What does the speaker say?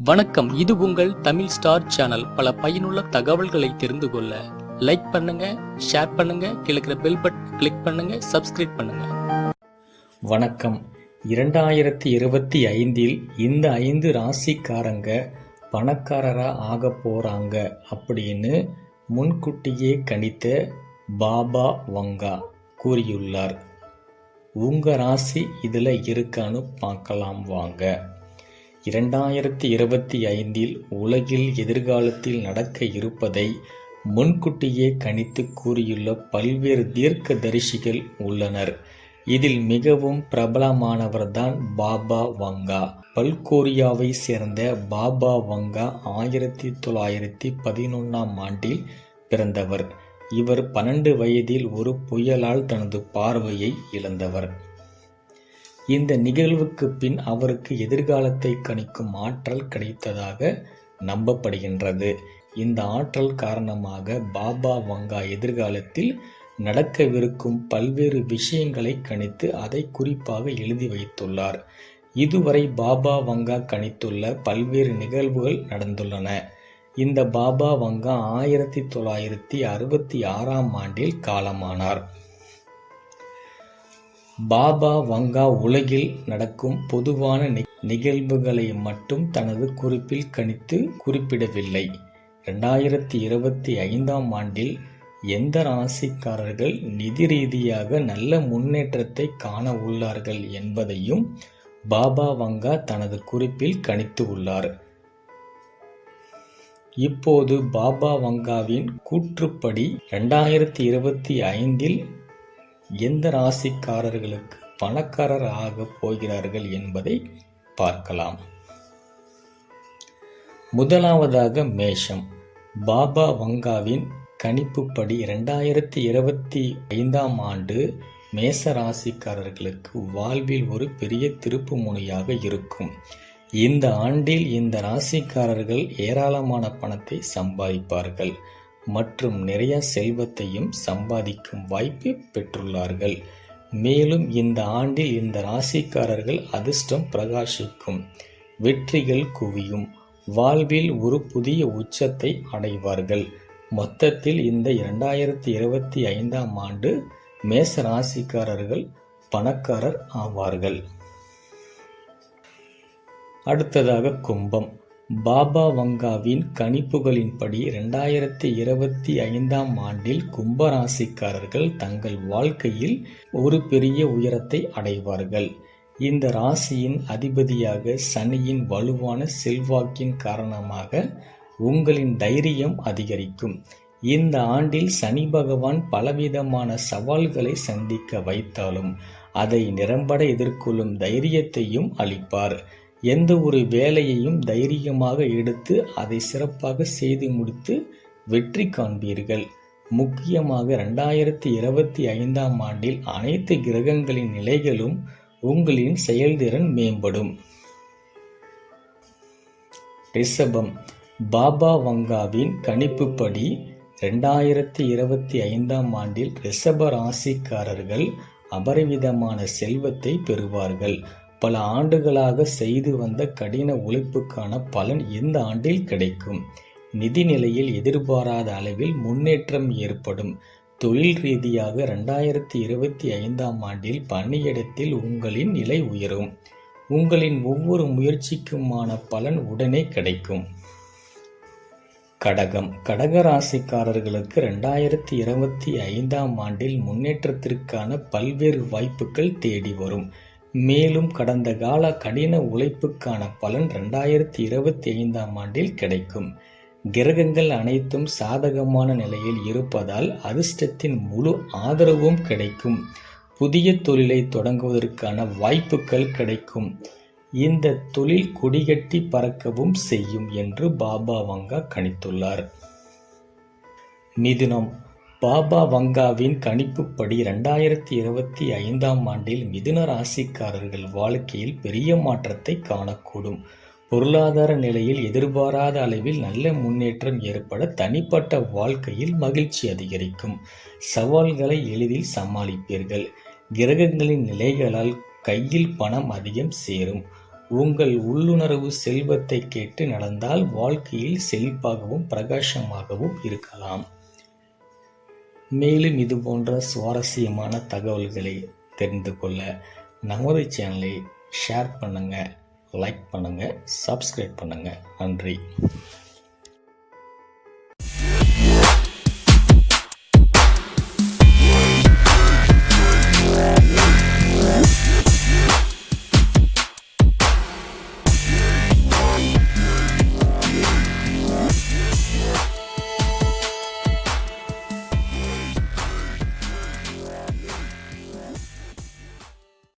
வணக்கம். இது உங்கள் தமிழ் ஸ்டார் சேனல். பல பயனுள்ள தகவல்களை தெரிந்து கொள்ள லைக் பண்ணுங்க ஷேர் பண்ணுங்க கிழக்கிற பெல் பட்டன் கிளிக் பண்ணுங்க சப்ஸ்கிரைப் பண்ணுங்க. வணக்கம். இரண்டாயிரத்தி இருபத்தி ஐந்தில் இந்த ஐந்து ராசிக்காரங்க பணக்காரரா ஆக போறாங்க அப்படின்னு முன்கூட்டியே கணித்த பாபா வங்கா கூறியுள்ளார். உங்க ராசி இதுல இருக்கான்னு பார்க்கலாம் வாங்க. இரண்டாயிரத்தி இருபத்தி ஐந்தில் உலகில் எதிர்காலத்தில் நடக்க இருப்பதை முன்கூட்டியே கணித்து கூறியுள்ள பல்வேறு தீர்க்கதரிசிகள் உள்ளனர். இதில் மிகவும் பிரபலமானவர்தான் பாபா வங்கா. பல்கோரியாவை சேர்ந்த பாபா வங்கா ஆயிரத்தி தொள்ளாயிரத்தி பதினொன்றாம் ஆண்டில் பிறந்தவர். இவர் பன்னெண்டு வயதில் ஒரு புயலால் தனது பார்வையை இழந்தவர். இந்த நிகழ்வுக்கு பின் அவருக்கு எதிர்காலத்தை கணிக்கும் ஆற்றல் கிடைத்ததாக நம்பப்படுகின்றது. இந்த ஆற்றல் காரணமாக பாபா வங்கா எதிர்காலத்தில் நடக்கவிருக்கும் பல்வேறு விஷயங்களை கணித்து அதை குறிப்பாக எழுதி வைத்துள்ளார். இதுவரை பாபா வங்கா கணித்துள்ள பல்வேறு நிகழ்வுகள் நடந்துள்ளன. இந்த பாபா வங்கா ஆயிரத்தி தொள்ளாயிரத்தி அறுபத்தி ஆறாம் ஆண்டில் காலமானார். பாபா வங்கா உலகில் நடக்கும் பொதுவான நி- நிகழ்வுகளை மட்டும் தனது குறிப்பில் கணித்து குறிப்பிடவில்லை. ரெண்டாயிரத்தி இருபத்தி ஐந்தாம் ஆண்டில் எந்த ராசிக்காரர்கள் நிதி ரீதியாக நல்ல முன்னேற்றத்தை காண உள்ளார்கள் என்பதையும் பாபா வங்கா தனது குறிப்பில் கணித்து உள்ளார். இப்போது பாபா வங்காவின் கூற்றுப்படி ரெண்டாயிரத்தி இருபத்தி ஐந்தில் எந்த ராசிக்காரர்களுக்கு பணக்காரர் ஆகப் போகிறார்கள் என்பதை பார்க்கலாம். முதலாவதாக மேஷம். பாபா வங்காவின் கணிப்புப்படி இரண்டாயிரத்தி இருபத்தி ஐந்தாம் ஆண்டு மேச ராசிக்காரர்களுக்கு வாழ்வில் ஒரு பெரிய திருப்பு முனையாக இருக்கும். இந்த ஆண்டில் இந்த ராசிக்காரர்கள் ஏராளமான பணத்தை சம்பாதிப்பார்கள். மற்றும் நிறைய செல்வத்தையும் சம்பாதிக்கும் வாய்ப்பு பெற்றுள்ளார்கள். மேலும் இந்த ஆண்டில் இந்த ராசிக்காரர்கள் அதிர்ஷ்டம் பிரகாசிக்கும். வெற்றிகள் குவியும். வாழ்வில் ஒரு புதிய உச்சத்தை அடைவார்கள். மொத்தத்தில் இந்த இரண்டாயிரத்தி இருபத்தி ஐந்தாம் ஆண்டு மேச ராசிக்காரர்கள் பணக்காரர் ஆவார்கள். அடுத்ததாக கும்பம். பாபா வங்காவின் கணிப்புகளின்படி ரெண்டாயிரத்தி இருபத்தி ஐந்தாம் ஆண்டில் கும்பராசிக்காரர்கள் தங்கள் வாழ்க்கையில் ஒரு பெரிய உயரத்தை அடைவார்கள். இந்த ராசியின் அதிபதியாக சனியின் வலுவான செல்வாக்கின் காரணமாக உங்களின் தைரியம் அதிகரிக்கும். இந்த ஆண்டில் சனி பகவான் பலவிதமான சவால்களை சந்திக்க வைத்தாலும் அதை நிரம்பட எதிர்கொள்ளும் தைரியத்தையும் அளிப்பார். எந்த ஒரு வேலையையும் தைரியமாக எடுத்து அதை சிறப்பாக செய்து முடித்து வெற்றி காண்பீர்கள். முக்கியமாக ரெண்டாயிரத்தி இருபத்தி ஐந்தாம் ஆண்டில் அனைத்து கிரகங்களின் நிலைகளும் உங்களின் செயல்திறன் மேம்படும். ரிஷபம். பாபா வங்காவின் கணிப்புப்படி ரெண்டாயிரத்தி இருபத்தி ஐந்தாம் ஆண்டில் ரிஷப ராசிக்காரர்கள் அபரிவிதமான செல்வத்தை பெறுவார்கள். பல ஆண்டுகளாக செய்து வந்த கடின உழைப்புக்கான பலன் இந்த ஆண்டில் கிடைக்கும். நிதி நிலையில் எதிர்பாராத அளவில் முன்னேற்றம் ஏற்படும். தொழில் ரீதியாக ரெண்டாயிரத்தி இருபத்தி ஐந்தாம் ஆண்டில் பணியிடத்தில் உங்களின் நிலை உயரும். உங்களின் ஒவ்வொரு முயற்சிக்குமான பலன் உடனே கிடைக்கும். கடகம். கடக ராசிக்காரர்களுக்கு ரெண்டாயிரத்தி இருபத்தி ஐந்தாம் ஆண்டில் முன்னேற்றத்திற்கான பல்வேறு வாய்ப்புகள் தேடி வரும். மேலும் கடந்த கால கடின உழைப்புக்கான பலன் ரெண்டாயிரத்தி இருபத்தி ஐந்தாம் ஆண்டில் கிடைக்கும். கிரகங்கள் அனைத்தும் சாதகமான நிலையில் இருப்பதால் அதிர்ஷ்டத்தின் முழு ஆதரவும் கிடைக்கும். புதிய தொழிலை தொடங்குவதற்கான வாய்ப்புகள் கிடைக்கும். இந்த தொழில் கொடிகட்டி பறக்கவும் செய்யும் என்று பாபா வங்கா கணித்துள்ளார். மிதுனம் பாபா வங்காவின் கணிப்புப்படி ரெண்டாயிரத்தி இருபத்தி ஐந்தாம் ஆண்டில் மிதுன ராசிக்காரர்கள் வாழ்க்கையில் பெரிய மாற்றத்தை காணக்கூடும். பொருளாதார நிலையில் எதிர்பாராத அளவில் நல்ல முன்னேற்றம் ஏற்பட தனிப்பட்ட வாழ்க்கையில் மகிழ்ச்சி அதிகரிக்கும். சவால்களை எளிதில் சமாளிப்பீர்கள். கிரகங்களின் நிலைகளால் கையில் பணம் அதிகம் சேரும். உங்கள் உள்ளுணர்வு செல்வத்தை கேட்டு நடந்தால் வாழ்க்கையில் செழிப்பாகவும் பிரகாசமாகவும் இருக்கலாம். மேலும் இது போன்ற சுவாரஸ்யமான தகவல்களை தெரிந்து கொள்ள நமது சேனலை ஷேர் பண்ணுங்கள் லைக் பண்ணுங்கள் சப்ஸ்கிரைப் பண்ணுங்கள் நன்றி.